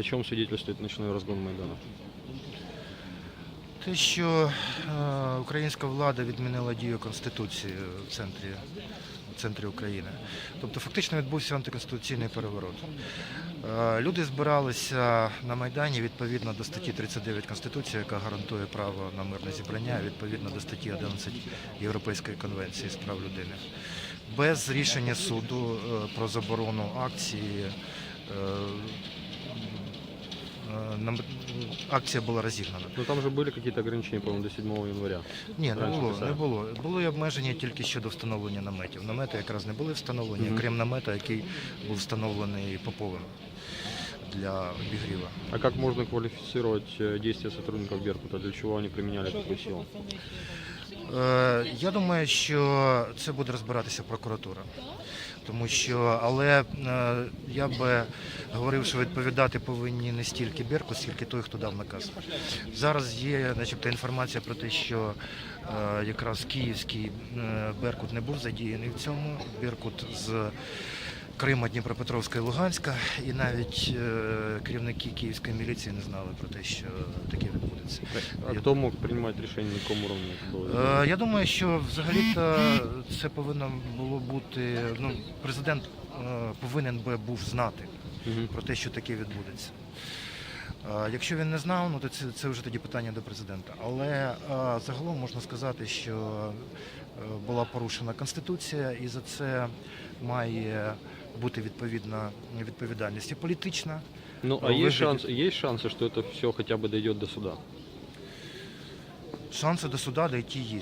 О чем свидетельствует ночной разгон Майдана? Те, що е, українська влада відмінила дію Конституції в центрі, в центрі України. Тобто фактично відбувся антиконституційний переворот. Е, люди збиралися на Майдані відповідно до статті 39 Конституції, яка гарантує право на мирне зібрання, відповідно до статті 11 Європейської конвенції з прав людини. Без рішення суду е, про заборону акції. Нам- Акція була розігнана. Ну там же були какие-то ограничения, по-моєму, до 7 января. Ні, не Раніше було, писали. не було. Були обмеження тільки щодо встановлення наметів. Намети якраз не були встановлені, Мгм. крім намета, який був встановлений Поповим для обігріва. А как можно квалифицировать э, действия сотрудников Беркута? Для чего они применяли такую силу? Е, я думаю, що це буде розбиратися прокуратура. Тому що, але е, я би говорив, що відповідати повинні не стільки Беркут, скільки той, хто дав наказ. Зараз є, начебто, інформація про те, що е, якраз київський Беркут не був задіяний в цьому. Беркут з Крима, Дніпропетровська і Луганська, і навіть е, керівники київської міліції не знали про те, що таке відбудеться. А кто мог каком уровне это было? Е, Я думаю, що взагалі-то це повинно було бути. Ну, президент е, повинен би був знати Мгм. про те, що таке відбудеться. Е, Якщо він не знав, ну то це, це вже тоді питання до президента. Але е, загалом можна сказати, що е, була порушена конституція, і за це має бути відповідна відповідальність і політична. Ну, а Э, есть, выглядит- шанс, есть шансы, что это все хотя бы дойдет до суда? Шанси до суда дійти є.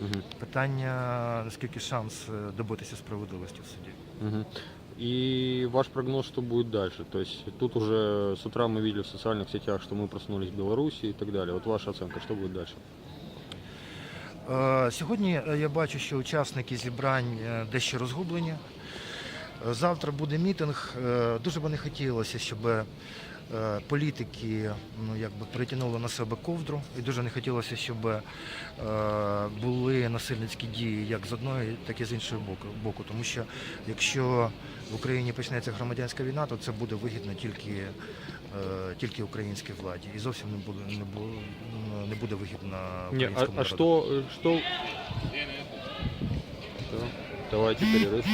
Мгм. Питання наскільки шанс е, добитися справедливості в суді. Мгм. И ваш прогноз, что будет дальше? То есть тут уже с утра мы видели в социальных сетях, что мы проснулись в Беларуси и так далее. Вот ваша оценка, что будет дальше? Е, Сьогодні е, я бачу, що учасники зібрань е, дещо розгублені. Завтра буде мітинг. Е, Дуже би не хотілося, щоб е, політики ну, якби перетягнули на себе ковдру, і дуже не хотілося, щоб е, були насильницькі дії як з одної, так і з іншого боку. боку. Тому що якщо в Україні почнеться громадянська війна, то це буде вигідно тільки, тільки українській владі. І зовсім не буде, не буде, не буде вигідно а, українському а э, что... Да, Давайте перерыв.